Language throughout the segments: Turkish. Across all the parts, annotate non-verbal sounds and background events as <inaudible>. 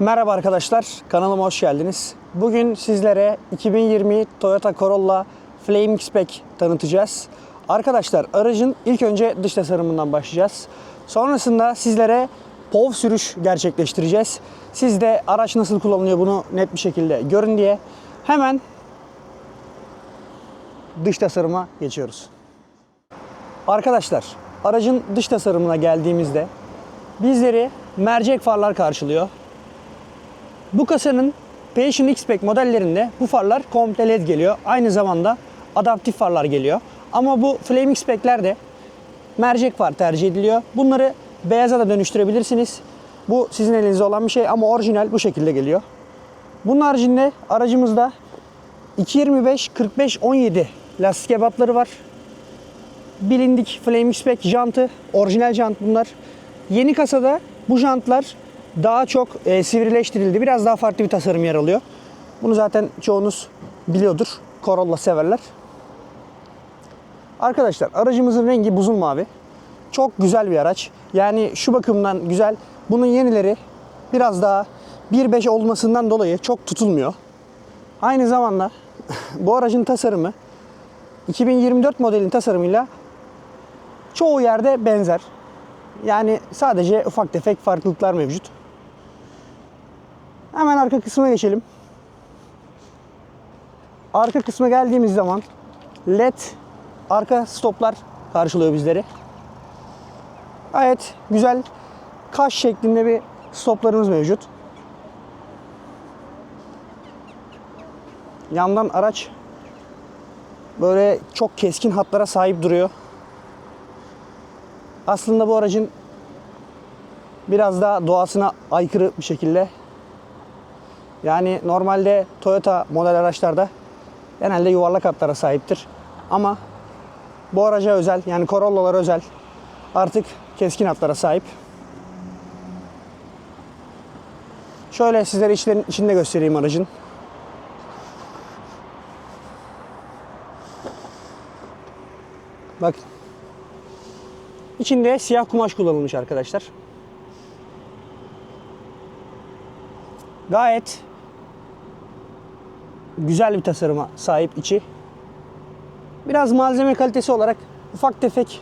Merhaba arkadaşlar, kanalıma hoş geldiniz. Bugün sizlere 2020 Toyota Corolla Flame X-Pack tanıtacağız. Arkadaşlar aracın ilk önce dış tasarımından başlayacağız. Sonrasında sizlere POV sürüş gerçekleştireceğiz. Siz de araç nasıl kullanılıyor bunu net bir şekilde görün diye hemen dış tasarıma geçiyoruz. Arkadaşlar aracın dış tasarımına geldiğimizde bizleri mercek farlar karşılıyor. Bu kasanın Passion X-Pack modellerinde bu farlar komple led geliyor. Aynı zamanda adaptif farlar geliyor. Ama bu Flame X-Pack'lerde mercek far tercih ediliyor. Bunları beyaza da dönüştürebilirsiniz. Bu sizin elinizde olan bir şey ama orijinal bu şekilde geliyor. Bunun haricinde aracımızda 225 45 17 lastik ebatları var. Bilindik Flame X-Pack jantı, orijinal jant bunlar. Yeni kasada bu jantlar daha çok e, sivrileştirildi. Biraz daha farklı bir tasarım yer alıyor. Bunu zaten çoğunuz biliyordur. Corolla severler. Arkadaşlar aracımızın rengi buzul mavi. Çok güzel bir araç. Yani şu bakımdan güzel. Bunun yenileri biraz daha 1.5 olmasından dolayı çok tutulmuyor. Aynı zamanda <laughs> bu aracın tasarımı 2024 modelin tasarımıyla çoğu yerde benzer. Yani sadece ufak tefek farklılıklar mevcut. Hemen arka kısmına geçelim. Arka kısma geldiğimiz zaman LED arka stoplar karşılıyor bizleri. Gayet güzel kaş şeklinde bir stoplarımız mevcut. Yandan araç böyle çok keskin hatlara sahip duruyor. Aslında bu aracın biraz daha doğasına aykırı bir şekilde yani normalde Toyota model araçlarda genelde yuvarlak hatlara sahiptir. Ama bu araca özel yani Corolla'lar özel artık keskin hatlara sahip. Şöyle sizlere içlerin, içinde göstereyim aracın. Bak. İçinde siyah kumaş kullanılmış arkadaşlar. Gayet güzel bir tasarıma sahip içi. Biraz malzeme kalitesi olarak ufak tefek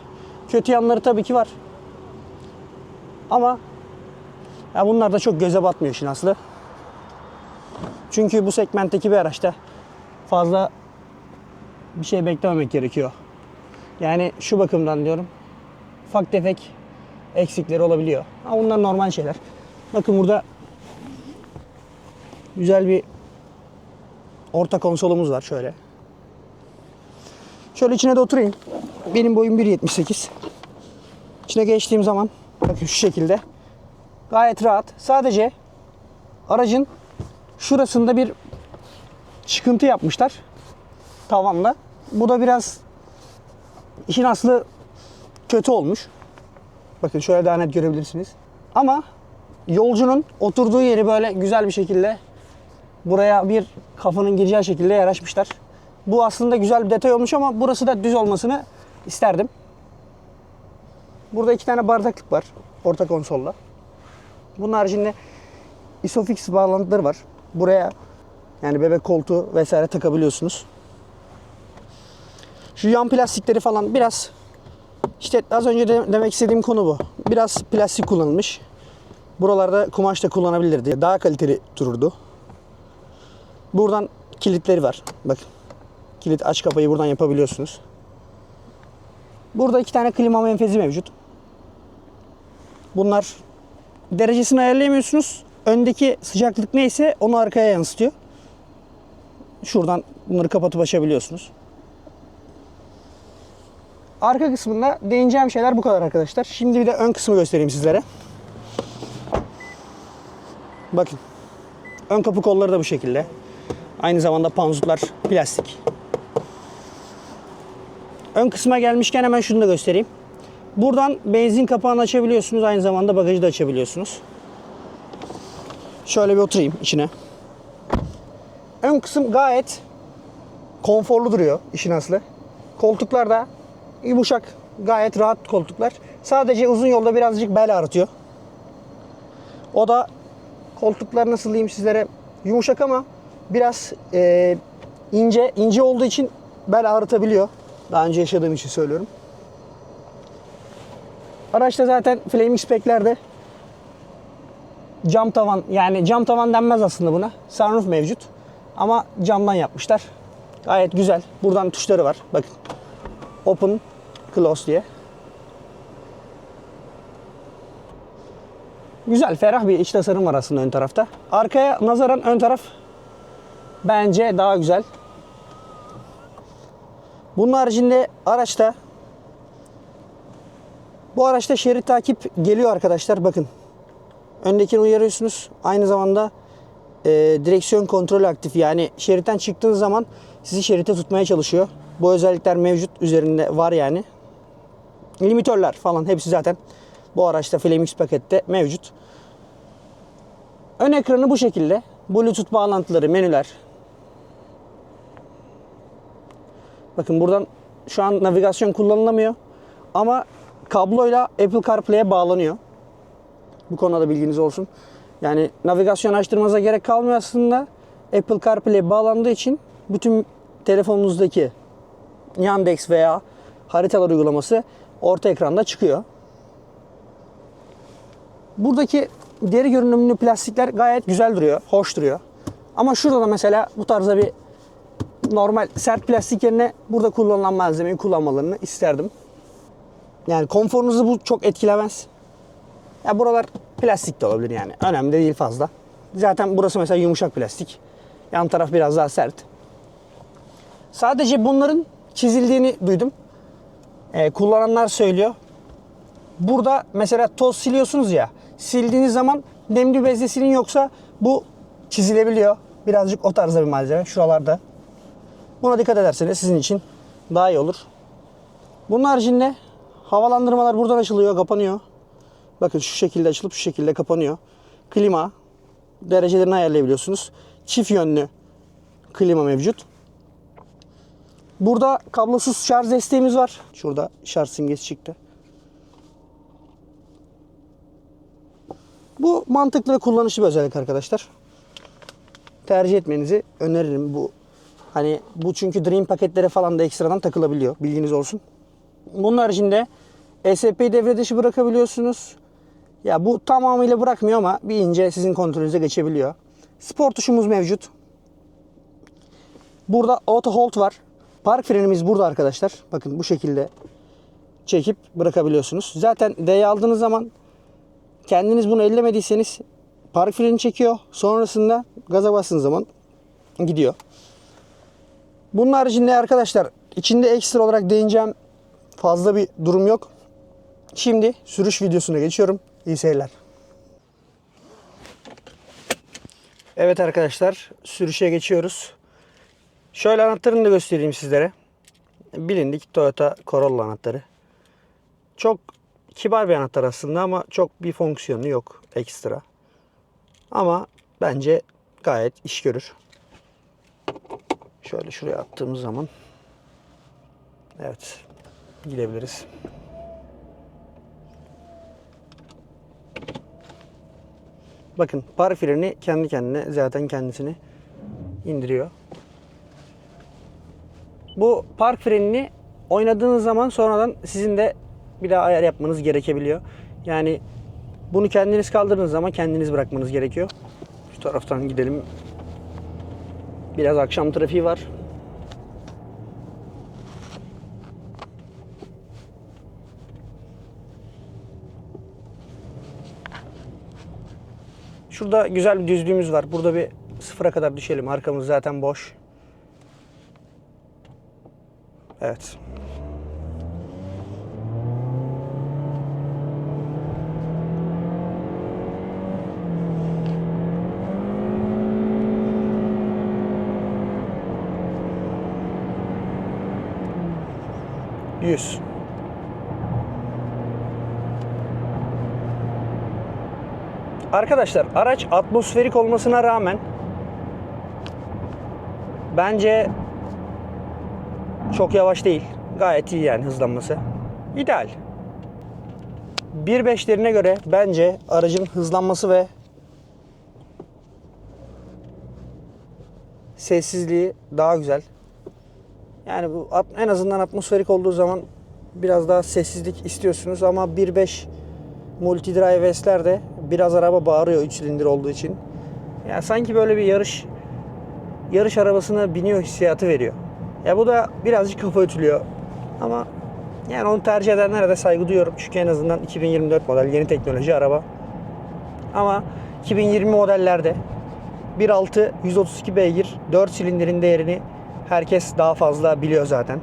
kötü yanları tabii ki var. Ama ya bunlar da çok göze batmıyor işin aslı. Çünkü bu segmentteki bir araçta fazla bir şey beklememek gerekiyor. Yani şu bakımdan diyorum. Ufak tefek eksikleri olabiliyor. Ama bunlar normal şeyler. Bakın burada güzel bir orta konsolumuz var şöyle. Şöyle içine de oturayım. Benim boyum 1.78. İçine geçtiğim zaman bakın şu şekilde gayet rahat. Sadece aracın şurasında bir çıkıntı yapmışlar tavanla. Bu da biraz işin aslı kötü olmuş. Bakın şöyle daha net görebilirsiniz. Ama yolcunun oturduğu yeri böyle güzel bir şekilde buraya bir kafanın gireceği şekilde yaraşmışlar. Bu aslında güzel bir detay olmuş ama burası da düz olmasını isterdim. Burada iki tane bardaklık var orta konsolla. Bunun haricinde isofix bağlantıları var. Buraya yani bebek koltuğu vesaire takabiliyorsunuz. Şu yan plastikleri falan biraz işte az önce de demek istediğim konu bu. Biraz plastik kullanılmış. Buralarda kumaş da kullanabilirdi. Daha kaliteli dururdu. Buradan kilitleri var. Bakın. Kilit aç kapayı buradan yapabiliyorsunuz. Burada iki tane klima menfezi mevcut. Bunlar derecesini ayarlayamıyorsunuz. Öndeki sıcaklık neyse onu arkaya yansıtıyor. Şuradan bunları kapatıp açabiliyorsunuz. Arka kısmında değineceğim şeyler bu kadar arkadaşlar. Şimdi bir de ön kısmı göstereyim sizlere. Bakın. Ön kapı kolları da bu şekilde. Aynı zamanda panzutlar plastik. Ön kısma gelmişken hemen şunu da göstereyim. Buradan benzin kapağını açabiliyorsunuz. Aynı zamanda bagajı da açabiliyorsunuz. Şöyle bir oturayım içine. Ön kısım gayet konforlu duruyor işin aslı. Koltuklar da yumuşak, gayet rahat koltuklar. Sadece uzun yolda birazcık bel ağrıtıyor. O da Koltuklar nasıl diyeyim sizlere yumuşak ama biraz e, ince ince olduğu için bel ağrıtabiliyor. Daha önce yaşadığım için söylüyorum. Araçta zaten Flaming Spec'lerde cam tavan yani cam tavan denmez aslında buna. Sunroof mevcut. Ama camdan yapmışlar. Gayet güzel. Buradan tuşları var. Bakın. Open, close diye. Güzel, ferah bir iç tasarım var aslında ön tarafta. Arkaya nazaran ön taraf bence daha güzel. Bunun haricinde araçta bu araçta şerit takip geliyor arkadaşlar. Bakın. Öndekini uyarıyorsunuz. Aynı zamanda e, direksiyon kontrolü aktif. Yani şeritten çıktığınız zaman sizi şerite tutmaya çalışıyor. Bu özellikler mevcut üzerinde var yani. Limitörler falan hepsi zaten bu araçta Flamix pakette mevcut. Ön ekranı bu şekilde. Bluetooth bağlantıları, menüler. Bakın buradan şu an navigasyon kullanılamıyor. Ama kabloyla Apple CarPlay'e bağlanıyor. Bu konuda da bilginiz olsun. Yani navigasyon açtırmanıza gerek kalmıyor aslında. Apple CarPlay bağlandığı için bütün telefonunuzdaki Yandex veya haritalar uygulaması orta ekranda çıkıyor. Buradaki deri görünümlü plastikler gayet güzel duruyor, hoş duruyor. Ama şurada da mesela bu tarzda bir normal sert plastik yerine burada kullanılan malzemeyi kullanmalarını isterdim. Yani konforunuzu bu çok etkilemez. Ya buralar plastik de olabilir yani. Önemli değil fazla. Zaten burası mesela yumuşak plastik. Yan taraf biraz daha sert. Sadece bunların çizildiğini duydum. Ee, kullananlar söylüyor. Burada mesela toz siliyorsunuz ya. Sildiğiniz zaman nemli bezle silin yoksa bu çizilebiliyor. Birazcık o tarzda bir malzeme şuralarda. Buna dikkat ederseniz sizin için daha iyi olur. Bunun haricinde havalandırmalar buradan açılıyor, kapanıyor. Bakın şu şekilde açılıp şu şekilde kapanıyor. Klima derecelerini ayarlayabiliyorsunuz. Çift yönlü klima mevcut. Burada kablosuz şarj desteğimiz var. Şurada şarj simgesi çıktı. Bu mantıklı ve kullanışlı bir özellik arkadaşlar. Tercih etmenizi öneririm bu. Hani bu çünkü Dream paketlere falan da ekstradan takılabiliyor. Bilginiz olsun. Bunun haricinde ESP'yi devre dışı bırakabiliyorsunuz. Ya bu tamamıyla bırakmıyor ama bir ince sizin kontrolünüze geçebiliyor. Spor tuşumuz mevcut. Burada auto hold var. Park frenimiz burada arkadaşlar. Bakın bu şekilde çekip bırakabiliyorsunuz. Zaten D'yi aldığınız zaman kendiniz bunu ellemediyseniz park freni çekiyor. Sonrasında gaza bastığınız zaman gidiyor. Bunun haricinde arkadaşlar içinde ekstra olarak değineceğim fazla bir durum yok. Şimdi sürüş videosuna geçiyorum. İyi seyirler. Evet arkadaşlar sürüşe geçiyoruz. Şöyle anahtarını da göstereyim sizlere. Bilindik Toyota Corolla anahtarı. Çok kibar bir anahtar aslında ama çok bir fonksiyonu yok ekstra. Ama bence gayet iş görür. Şöyle şuraya attığımız zaman evet gidebiliriz. Bakın park freni kendi kendine zaten kendisini indiriyor. Bu park frenini oynadığınız zaman sonradan sizin de bir daha ayar yapmanız gerekebiliyor. Yani bunu kendiniz kaldırdığınız zaman kendiniz bırakmanız gerekiyor. Şu taraftan gidelim. Biraz akşam trafiği var. Şurada güzel bir düzlüğümüz var. Burada bir sıfıra kadar düşelim. Arkamız zaten boş. Evet. 100. Arkadaşlar araç atmosferik olmasına rağmen bence çok yavaş değil. Gayet iyi yani hızlanması. İdeal. 1.5'lerine göre bence aracın hızlanması ve sessizliği daha güzel. Yani bu en azından atmosferik olduğu zaman biraz daha sessizlik istiyorsunuz ama 1.5 multi drive S'lerde biraz araba bağırıyor 3 silindir olduğu için. Ya sanki böyle bir yarış yarış arabasına biniyor hissiyatı veriyor. Ya bu da birazcık kafa ütülüyor. Ama yani onu tercih edenlere de saygı duyuyorum. Çünkü en azından 2024 model yeni teknoloji araba. Ama 2020 modellerde 1.6 132 beygir 4 silindirin değerini herkes daha fazla biliyor zaten.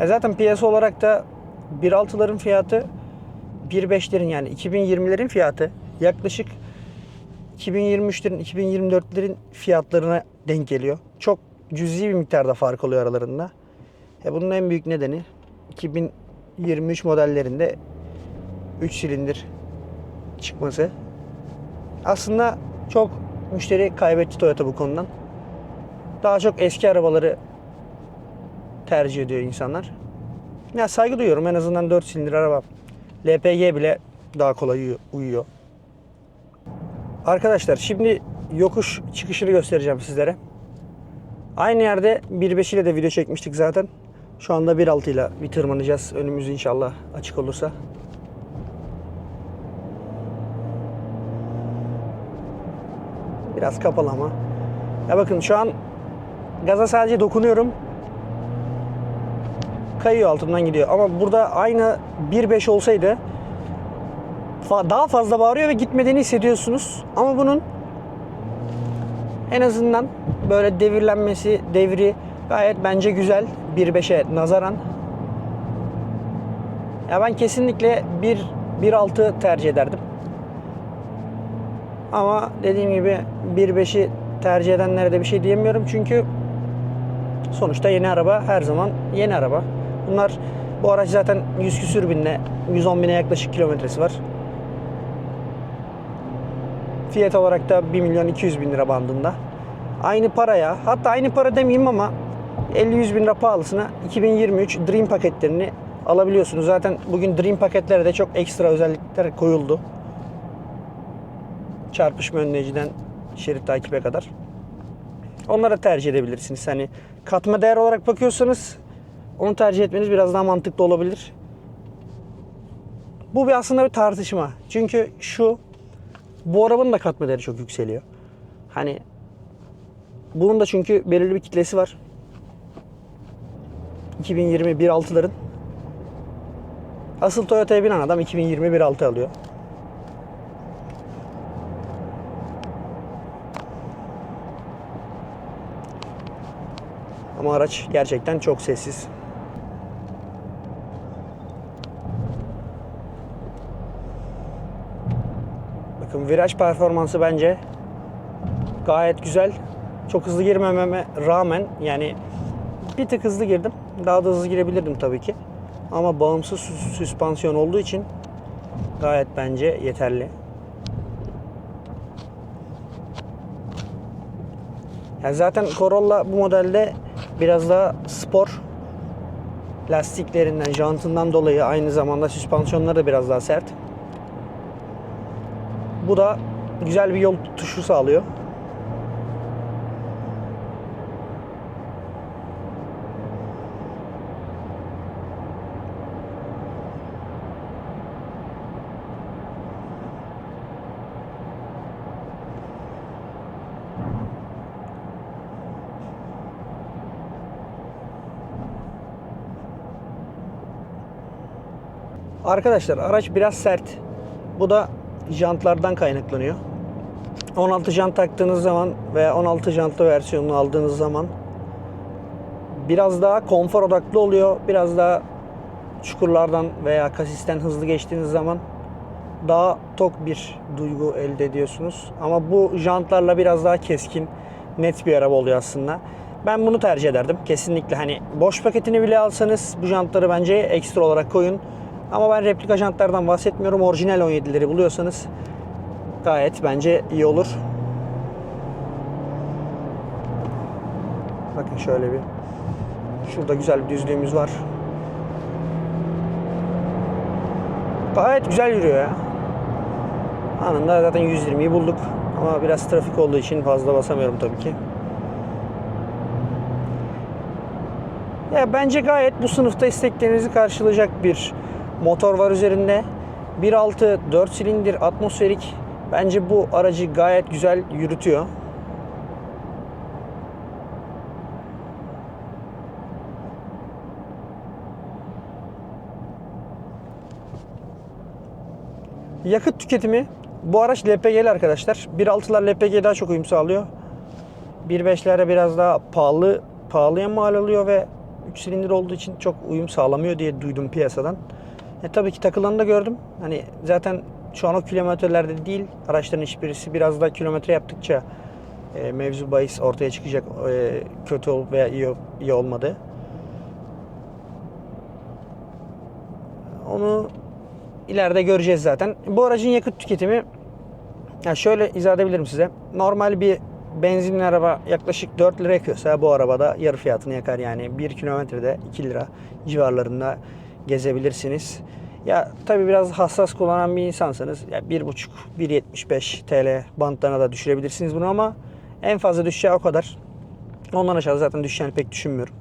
E zaten piyasa olarak da 1.6'ların fiyatı 1.5'lerin yani 2020'lerin fiyatı yaklaşık 2023'lerin 2024'lerin fiyatlarına denk geliyor. Çok cüzi bir miktarda fark oluyor aralarında. E bunun en büyük nedeni 2023 modellerinde 3 silindir çıkması. Aslında çok müşteri kaybetti Toyota bu konudan. Daha çok eski arabaları tercih ediyor insanlar. Ya saygı duyuyorum en azından 4 silindir araba. LPG bile daha kolay uyu- uyuyor. Arkadaşlar şimdi yokuş çıkışını göstereceğim sizlere. Aynı yerde 1.5 ile de video çekmiştik zaten. Şu anda 1.6 ile bir tırmanacağız. Önümüz inşallah açık olursa. Biraz kapalı ama. Ya bakın şu an gaza sadece dokunuyorum. Kayıyor altımdan gidiyor. Ama burada aynı 1.5 olsaydı daha fazla bağırıyor ve gitmediğini hissediyorsunuz. Ama bunun en azından böyle devirlenmesi, devri gayet bence güzel 1.5'e nazaran. Ya ben kesinlikle 1 1.6 tercih ederdim. Ama dediğim gibi 1.5'i tercih edenlere de bir şey diyemiyorum çünkü sonuçta yeni araba her zaman yeni araba. Bunlar bu araç zaten 100 küsür binle 110 bine yaklaşık kilometresi var. Fiyat olarak da 1 milyon 200 bin lira bandında. Aynı paraya hatta aynı para demeyeyim ama 50-100 bin lira pahalısına 2023 Dream paketlerini alabiliyorsunuz. Zaten bugün Dream paketlere de çok ekstra özellikler koyuldu. Çarpışma önleyiciden şerit takibe kadar. Onlara tercih edebilirsiniz. Hani katma değer olarak bakıyorsanız onu tercih etmeniz biraz daha mantıklı olabilir. Bu bir aslında bir tartışma. Çünkü şu bu arabanın da katma değeri çok yükseliyor. Hani bunun da çünkü belirli bir kitlesi var. 2020 1.6'ların. Asıl Toyota'ya binen adam 2020 1.6 alıyor. Ama araç gerçekten çok sessiz. Bakın viraj performansı bence gayet güzel. Çok hızlı girmememe rağmen yani bir tık hızlı girdim. Daha da hızlı girebilirdim tabii ki. Ama bağımsız sü- süspansiyon olduğu için gayet bence yeterli. Ya zaten Corolla bu modelde biraz daha spor lastiklerinden, jantından dolayı aynı zamanda süspansiyonları da biraz daha sert. Bu da güzel bir yol tutuşu sağlıyor. Arkadaşlar araç biraz sert. Bu da jantlardan kaynaklanıyor. 16 jant taktığınız zaman veya 16 jantlı versiyonunu aldığınız zaman biraz daha konfor odaklı oluyor. Biraz daha çukurlardan veya kasisten hızlı geçtiğiniz zaman daha tok bir duygu elde ediyorsunuz. Ama bu jantlarla biraz daha keskin, net bir araba oluyor aslında. Ben bunu tercih ederdim. Kesinlikle hani boş paketini bile alsanız bu jantları bence ekstra olarak koyun. Ama ben replika jantlardan bahsetmiyorum. Orijinal 17'leri buluyorsanız gayet bence iyi olur. Bakın şöyle bir şurada güzel bir düzlüğümüz var. Gayet güzel yürüyor ya. Anında zaten 120'yi bulduk. Ama biraz trafik olduğu için fazla basamıyorum tabii ki. Ya bence gayet bu sınıfta isteklerinizi karşılayacak bir motor var üzerinde. 1.6 4 silindir atmosferik. Bence bu aracı gayet güzel yürütüyor. Yakıt tüketimi bu araç LPG'li arkadaşlar. 1.6'lar LPG daha çok uyum sağlıyor. 1.5'lere biraz daha pahalı pahalıya mal alıyor ve 3 silindir olduğu için çok uyum sağlamıyor diye duydum piyasadan. E, tabii ki takılanı da gördüm. Hani zaten şu an o kilometrelerde değil. Araçların hiçbirisi biraz daha kilometre yaptıkça e, mevzu bahis ortaya çıkacak. E, kötü olup veya iyi, iyi olmadı. Onu ileride göreceğiz zaten. Bu aracın yakıt tüketimi ya şöyle izah edebilirim size. Normal bir benzinli araba yaklaşık 4 lira yakıyorsa bu arabada yarı fiyatını yakar. Yani 1 kilometrede 2 lira civarlarında gezebilirsiniz. Ya tabi biraz hassas kullanan bir insansanız ya 1.5 1.75 TL bantlarına da düşürebilirsiniz bunu ama en fazla düşeceği o kadar. Ondan aşağı zaten düşeceğini pek düşünmüyorum.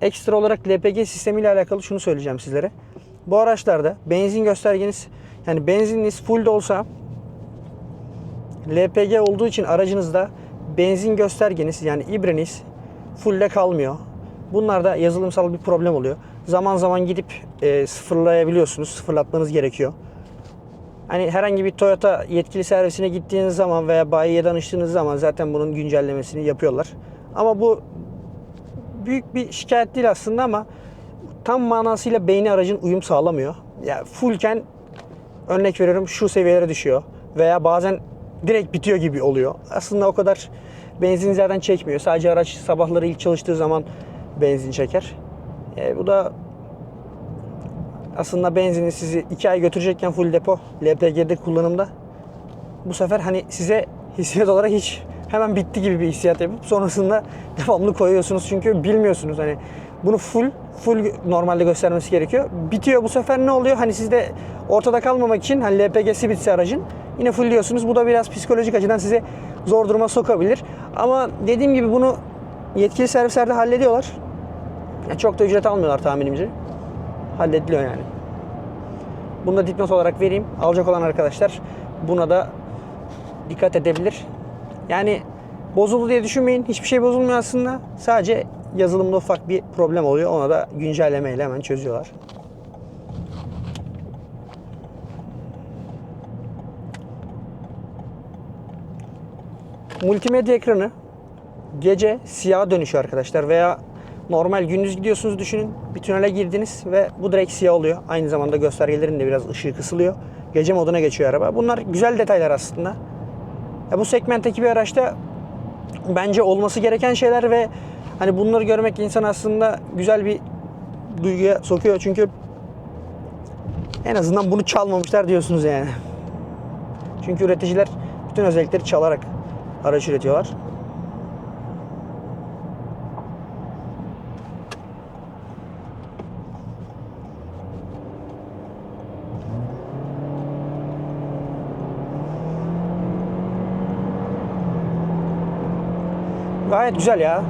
Ekstra olarak LPG sistemiyle alakalı şunu söyleyeceğim sizlere. Bu araçlarda benzin göstergeniz yani benzininiz full de olsa LPG olduğu için aracınızda benzin göstergeniz yani ibreniz fullde kalmıyor. Bunlarda yazılımsal bir problem oluyor. Zaman zaman gidip e, sıfırlayabiliyorsunuz. Sıfırlatmanız gerekiyor. Hani herhangi bir Toyota yetkili servisine gittiğiniz zaman veya bayiye danıştığınız zaman zaten bunun güncellemesini yapıyorlar. Ama bu büyük bir şikayet değil aslında ama tam manasıyla beyni aracın uyum sağlamıyor. Ya yani fullken örnek veriyorum şu seviyelere düşüyor veya bazen direkt bitiyor gibi oluyor. Aslında o kadar benzin zaten çekmiyor. Sadece araç sabahları ilk çalıştığı zaman benzin çeker. E, bu da aslında benzini sizi 2 ay götürecekken full depo LPG'de kullanımda bu sefer hani size hissiyat olarak hiç hemen bitti gibi bir hissiyat yapıp sonrasında <laughs> devamlı koyuyorsunuz çünkü bilmiyorsunuz hani bunu full full normalde göstermesi gerekiyor. Bitiyor bu sefer ne oluyor? Hani sizde ortada kalmamak için hani LPG'si bitse aracın yine full diyorsunuz. Bu da biraz psikolojik açıdan sizi zor duruma sokabilir. Ama dediğim gibi bunu yetkili servislerde hallediyorlar. Yani çok da ücret almıyorlar tahminimce. Hallediliyor yani. Bunu da dipnot olarak vereyim. Alacak olan arkadaşlar buna da dikkat edebilir. Yani bozuldu diye düşünmeyin. Hiçbir şey bozulmuyor aslında. Sadece yazılımda ufak bir problem oluyor. Ona da güncellemeyle hemen çözüyorlar. Multimedya ekranı gece siyah dönüşüyor arkadaşlar veya normal gündüz gidiyorsunuz düşünün. Bir tünele girdiniz ve bu direkt siyah oluyor. Aynı zamanda göstergelerin de biraz ışığı kısılıyor. Gece moduna geçiyor araba. Bunlar güzel detaylar aslında. Ya bu segmentteki bir araçta bence olması gereken şeyler ve hani bunları görmek insan aslında güzel bir duyguya sokuyor. Çünkü en azından bunu çalmamışlar diyorsunuz yani. Çünkü üreticiler bütün özellikleri çalarak araç üretiyorlar. Gayet güzel ya.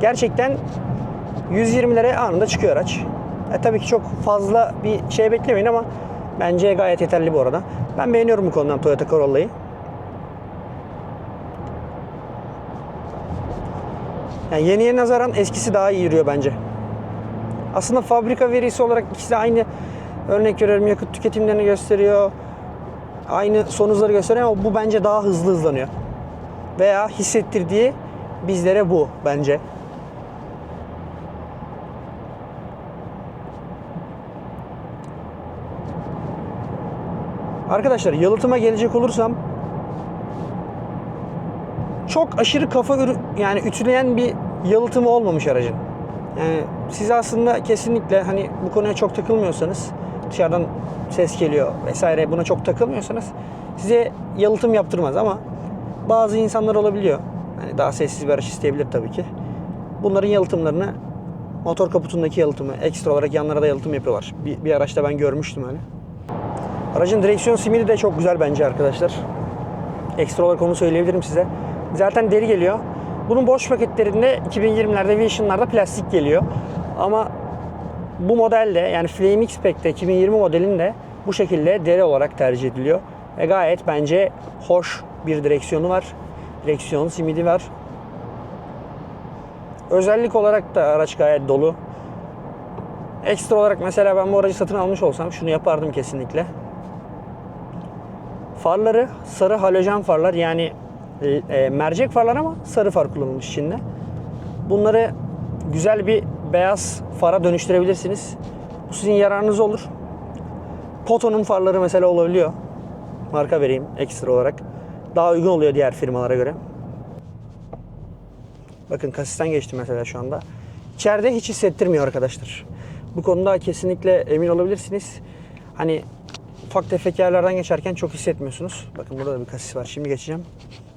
Gerçekten 120'lere anında çıkıyor araç. E, tabii ki çok fazla bir şey beklemeyin ama bence gayet yeterli bu arada. Ben beğeniyorum bu konudan Toyota Corolla'yı. Yani yeniye nazaran eskisi daha iyi yürüyor bence. Aslında fabrika verisi olarak ikisi de aynı örnek veriyorum yakıt tüketimlerini gösteriyor aynı sonuçları gösteriyor ama bu bence daha hızlı hızlanıyor. Veya hissettirdiği bizlere bu bence. Arkadaşlar yalıtıma gelecek olursam çok aşırı kafa yani ütüleyen bir yalıtımı olmamış aracın. Yani siz aslında kesinlikle hani bu konuya çok takılmıyorsanız dışarıdan ses geliyor vesaire buna çok takılmıyorsanız size yalıtım yaptırmaz ama bazı insanlar olabiliyor. Hani daha sessiz bir araç isteyebilir tabii ki. Bunların yalıtımlarını motor kaputundaki yalıtımı, ekstra olarak yanlara da yalıtım yapıyorlar. Bir, bir araçta ben görmüştüm öyle. Aracın direksiyon simidi de çok güzel bence arkadaşlar. Ekstra olarak onu söyleyebilirim size. Zaten deri geliyor. Bunun boş paketlerinde 2020'lerde Vision'larda plastik geliyor. Ama bu modelde yani Flame X-Pac'te 2020 modelinde bu şekilde deri olarak tercih ediliyor. Ve gayet bence hoş bir direksiyonu var. Direksiyon simidi var. Özellik olarak da araç gayet dolu. Ekstra olarak mesela ben bu aracı satın almış olsam şunu yapardım kesinlikle. Farları sarı halojen farlar yani e, e, mercek farlar ama sarı far kullanılmış içinde. Bunları güzel bir beyaz fara dönüştürebilirsiniz. Bu sizin yararınız olur. Poto'nun farları mesela olabiliyor. Marka vereyim ekstra olarak. Daha uygun oluyor diğer firmalara göre. Bakın kasisten geçti mesela şu anda. İçeride hiç hissettirmiyor arkadaşlar. Bu konuda kesinlikle emin olabilirsiniz. Hani ufak tefek yerlerden geçerken çok hissetmiyorsunuz. Bakın burada da bir kasis var. Şimdi geçeceğim.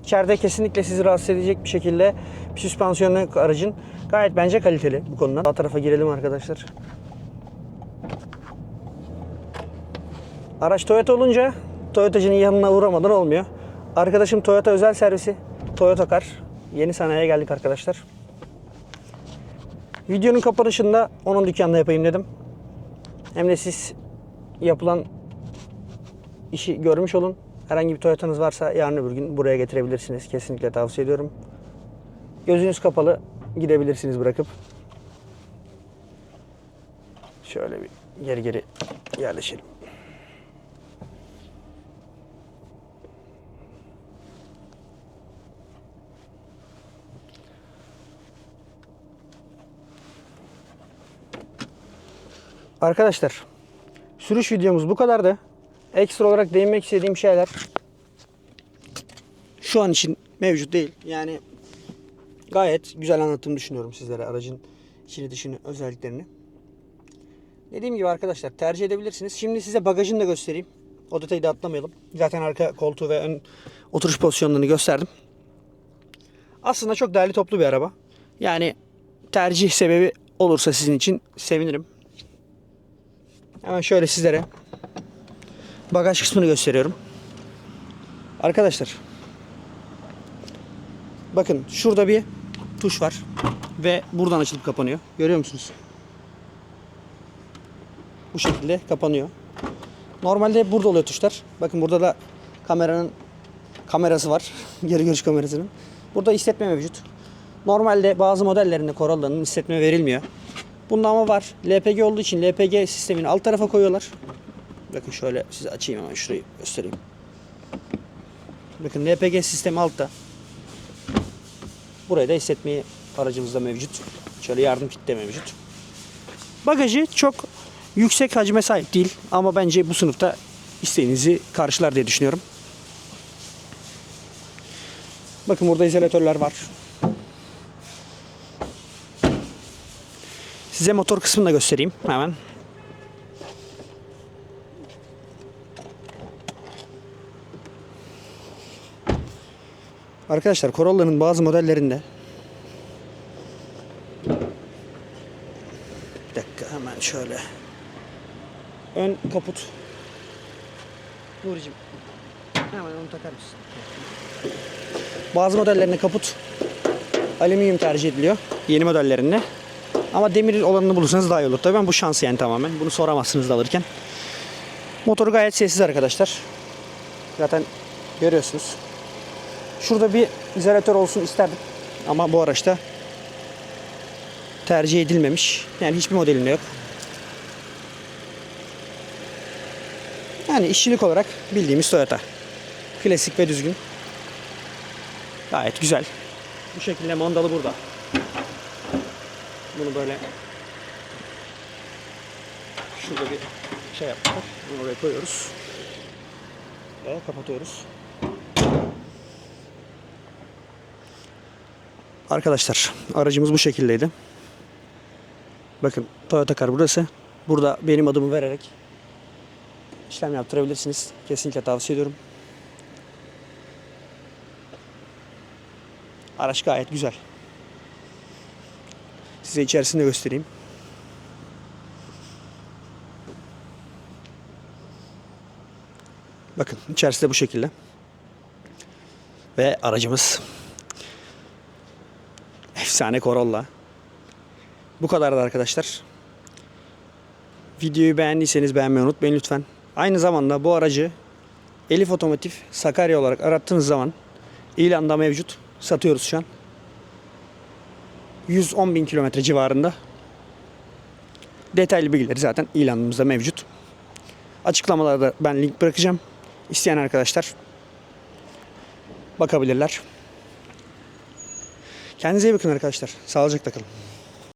İçeride kesinlikle sizi rahatsız edecek bir şekilde bir süspansiyonu aracın. Gayet bence kaliteli bu konuda. Sağ tarafa girelim arkadaşlar. Araç Toyota olunca Toyotacının yanına uğramadan olmuyor. Arkadaşım Toyota özel servisi. Toyota Car. Yeni sanayiye geldik arkadaşlar. Videonun kapanışında onun dükkanında yapayım dedim. Hem de siz yapılan işi görmüş olun. Herhangi bir Toyota'nız varsa yarın öbür gün buraya getirebilirsiniz. Kesinlikle tavsiye ediyorum. Gözünüz kapalı gidebilirsiniz bırakıp. Şöyle bir geri geri yerleşelim. Arkadaşlar sürüş videomuz bu kadardı. Ekstra olarak değinmek istediğim şeyler şu an için mevcut değil. Yani gayet güzel anlattığımı düşünüyorum sizlere aracın içini dışını özelliklerini. Dediğim gibi arkadaşlar tercih edebilirsiniz. Şimdi size bagajını da göstereyim. O detayı da atlamayalım. Zaten arka koltuğu ve ön oturuş pozisyonlarını gösterdim. Aslında çok değerli toplu bir araba. Yani tercih sebebi olursa sizin için sevinirim. Hemen şöyle sizlere bagaj kısmını gösteriyorum. Arkadaşlar bakın şurada bir tuş var ve buradan açılıp kapanıyor. Görüyor musunuz? Bu şekilde kapanıyor. Normalde burada oluyor tuşlar. Bakın burada da kameranın kamerası var. <laughs> Geri görüş kamerasının. Burada hissetme mevcut. Normalde bazı modellerinde Corolla'nın hissetme verilmiyor. Bunda ama var. LPG olduğu için LPG sistemini alt tarafa koyuyorlar. Bakın şöyle size açayım hemen şurayı göstereyim. Bakın LPG sistemi altta. Burayı da hissetmeyi aracımızda mevcut. Şöyle yardım kit de mevcut. Bagajı çok yüksek hacme sahip değil ama bence bu sınıfta isteğinizi karşılar diye düşünüyorum. Bakın burada izolatörler var. Size motor kısmını da göstereyim hemen. Arkadaşlar Corolla'nın bazı modellerinde bir dakika hemen şöyle ön kaput Nuri'cim hemen onu takar mısın? Bazı modellerinde kaput alüminyum tercih ediliyor. Yeni modellerinde. Ama demir olanını bulursanız daha iyi olur. Tabii ben bu şans yani tamamen. Bunu soramazsınız da alırken. Motoru gayet sessiz arkadaşlar. Zaten görüyorsunuz. Şurada bir izolatör olsun isterdim. Ama bu araçta tercih edilmemiş. Yani hiçbir modelinde yok. Yani işçilik olarak bildiğimiz Toyota. Klasik ve düzgün. Gayet güzel. Bu şekilde mandalı burada. Bunu böyle şurada bir şey yaptık. Bunu oraya koyuyoruz. Ve kapatıyoruz. Arkadaşlar aracımız bu şekildeydi. Bakın Toyota Car burası. Burada benim adımı vererek işlem yaptırabilirsiniz. Kesinlikle tavsiye ediyorum. Araç gayet güzel. Size içerisini de göstereyim. Bakın içerisi de bu şekilde. Ve aracımız efsane Corolla. Bu kadardı arkadaşlar. Videoyu beğendiyseniz beğenmeyi unutmayın lütfen. Aynı zamanda bu aracı Elif Otomotiv Sakarya olarak arattığınız zaman ilanda mevcut. Satıyoruz şu an. 110 bin kilometre civarında. Detaylı bilgileri zaten ilanımızda mevcut. Açıklamalarda ben link bırakacağım. İsteyen arkadaşlar bakabilirler. Kendinize iyi bakın arkadaşlar. Sağlıcakla kalın.